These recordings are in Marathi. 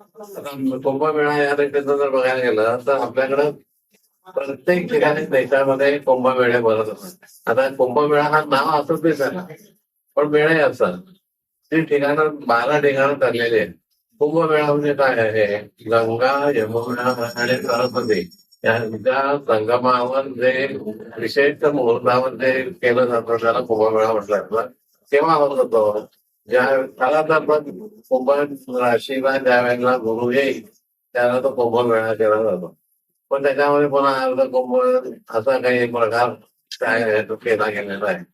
आता कुंभमेळा या दृष्टीनं जर बघायला गेलं तर आपल्याकडं प्रत्येक ठिकाणी देशामध्ये कुंभमेळे भरत असतात. आता कुंभमेळा हा नाव असंच नाही पण मेळे असतात. ती ठिकाणं बारा ठिकाणं ठरलेली आहेत. कुंभमेळा म्हणजे काय आहे? गंगा यमुना आणि सरस्वती. यांच्या संगमावर जे विशेष मुहूर्तावर जे केलं जातं त्याला कुंभमेळा म्हटलं जातं. केव्हा होत होतो ज्या त्याला तर पण कुंभ राशीला ज्या वेळेला गुरु येईल त्याला तो कुंभमेळा केला जातो. पण त्याच्यामध्ये पुन्हा अर्ध कुंभ असा काही प्रकार काय तो केला गेलेला आहे.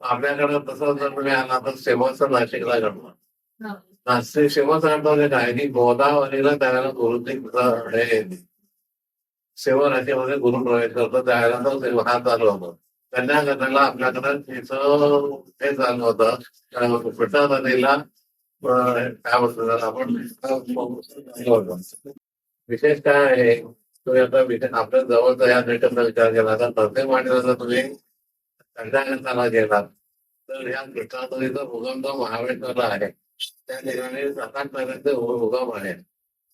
आपल्याकडे तसं जर तुम्ही आला तर सेवाचं नाशिकला घडलं. नाशिक सेवाचं घडतं म्हणजे काय की गोदावरीला त्यावेळेला गुरुजी हे सेवा राशीमध्ये गुरु प्रवेश करतो त्यावेळेला तो सेवा हा चालू होतो त्यांच्या घटनेला आपल्याकडं तिचं हे झालं होतं. पिठा नदीला काय म्हणतो आपण विशेष काय आहे तुम्ही आता विशेष आपल्या जवळचा या नेटचा विचार केला तर प्रत्येक वाटेला जर तुम्ही संध्याकाळला गेलात. तर या पिठा नदीचा उगम जो महाबळेश्वरला आहे. त्या ठिकाणी सात आठ उगम आहे.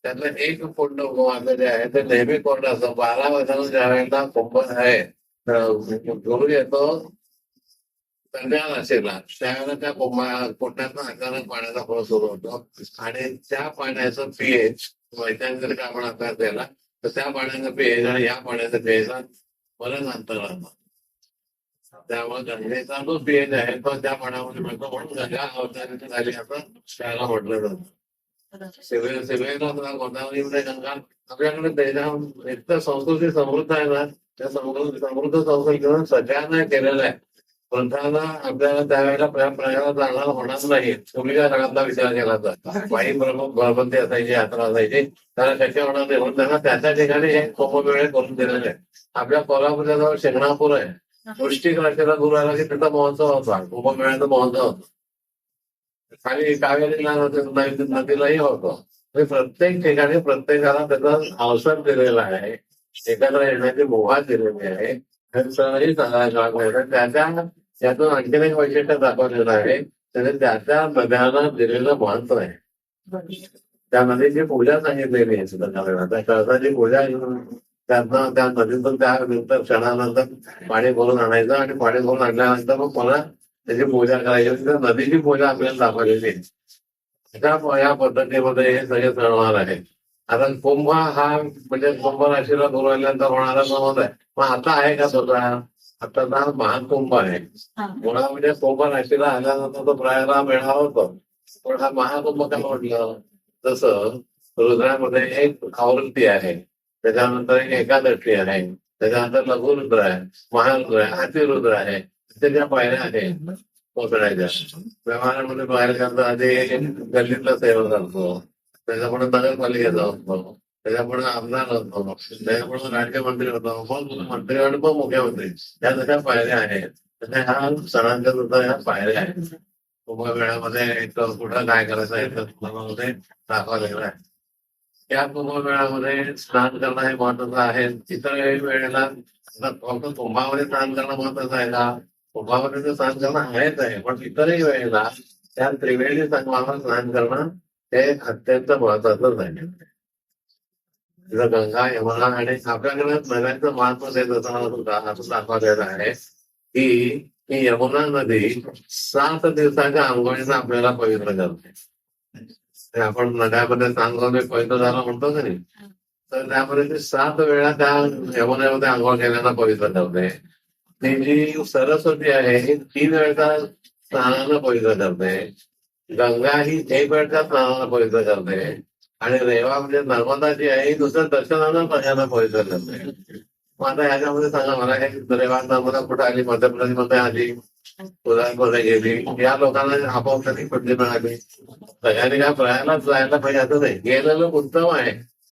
त्यातलं एक कोंड उगम जे आहे. ते नेहमी कोंड असतं बारा वर्षांना ज्या वेळेला कुंभ आहे gloria गुरु येतो संध्या नाशिकला त्यावेळेला त्या पोटात कुंडातनं अचानक पाण्याचा फळ सुरू होतो आणि त्या पाण्याचं पीएच वैज्ञानिक आपण अभ्यास द्यायला तर त्या पाण्याचं पीएच आणि या पाण्याचं पीएच बरंच अंतर राहतं त्यामुळे गंगेचा जो पीएच आहे तो त्या पाण्यामध्ये मिळतो म्हणून गंगा अवताराची झाली असं त्याला म्हटलं जातं शिवे शिवेला गोदावरीमध्ये गंगा आपल्याकडे देशा इतकं संस्कृती समृद्ध आहे ना त्या समृद्ध समृद्ध संसर्ग सगळ्यांना केलेलं आहे. पंथाला आपल्याला त्यावेळेला प्र- जाणार होणार नाही पूर्वीच्या काळातला विचार केला तर? बाई प्रमुख भरबंदी असायची यात्रा असायची त्याला शक्य होणार नाही. म्हणून त्यांना त्या त्या ठिकाणी हे कुंभमेळे करून दिलेले आहे. आपल्या कोल्हापूरच्या जवळ शेंगणापूर आहे. वृष्टिक राशीला गुरु आला की तिथं महोत्सव होता. कुंभमेळ्याचा महोत्सव होता. खाली कावेरीला नदीलाही होतो. प्रत्येक ठिकाणी प्रत्येकाला त्याचा अवसर दिलेला आहे. एकत्र येण्याची मुभा दिलेली आहे तर सणही साजरा त्याच्या आणखीन एक वैशिष्ट्य दाखवलेलं आहे त्याने त्याच्या त्या नद्यांना दिलेलं महत्त्व आहे त्या नदीची पूजा सांगितलेली आहे सुद्धा त्यावेळेला त्या पूजा त्यांना त्या नदीतून त्यानंतर क्षणानंतर पाणी भरून आणायचं आणि पाणी भरून आणल्यानंतर मग पुन्हा त्याची पूजा करायची आणि त्या नदीची पूजा आपल्याला दाखवलेली आहे त्या या पद्धतीमध्ये हे सगळे सणवार आहेत आता कुंभ हा म्हणजे कुंभ राशीला गुरु आल्यानंतर होणारा समज आहे. मग आता आहे का स्वतः आता हा महाकुंभ आहे. मुळा म्हणजे कुंभ राशीला आल्यानंतर तो प्रयागला मेळा होतो. पण हा महाकुंभ का म्हटलं? तसं रुद्रामध्ये एक आवृत्ती आहे. त्याच्यानंतर एक एकादशी आहे. त्याच्यानंतर लघुरुद्र आहे. महारुद्र आहे. अतिरुद्र आहे. त्याच्या पायऱ्या आहेत. पोचण्याच्या व्यवहारामध्ये बाहेर जाणं आधी गल्लीतला सेवा करतो त्याच्यापुढे नगरपालिकेचा होतो त्याच्यापुढे आमदार होतो त्याच्यापुढे राज्यमंत्री होतो. मग मंत्री आणि मग मुख्यमंत्री या जशा पायऱ्या आहेत. म्हणजे तशा ह्या सणांच्या सुद्धा ह्या पायऱ्या आहेत. कुंभमेळ्यामध्ये एक कुठं काय करायचं आहे तर कुंभामध्ये दाखवलेलं आहे. या स्नान करणं हे महत्वाचं आहे. इतर वेळेला फक्त कुंभामध्ये स्नान करणं महत्वाचं आहे का? कुंभामध्ये तर स्नान करणं आहेच आहे. पण इतरही वेळेला त्या त्रिवेणी संगमावर स्नान करणं ते अत्यंत महत्वाचं झाले. तिथं गंगा यमुना आणि आपल्याकडे नद्यांचं महत्त्व देत असताना असं दाखवलेलं आहे की ही यमुना नदी सात दिवसाच्या आंघोळीनं आपल्याला पवित्र करते. आपण नद्यामध्ये सांगोने पवित्र झालं म्हणतो का नाही? तर त्यामध्ये ती सात वेळा त्या यमुनेमध्ये आंघोळ केल्यानं पवित्र करते. ती जी सरस्वती आहे ही तीन वेळा स्नानानं पवित्र करते. गंगा ही एक वेळच्या पवित्र करते. आणि रेवा म्हणजे नर्मदा जी आहे ही दुसऱ्या दर्शनानं पहिल्यांदा पवित्र करते. मग आता याच्यामध्ये सांगा मला हे रेवा नर्मदा कुठे आली? मध्य प्रदेशमध्ये आली? गुजरातमध्ये गेली? या लोकांना आपोआप कुठली मिळाली सगळ्यांनी काय प्रयागला जायला पाहिजे. असं नाही गेलेलं उत्तम आहे.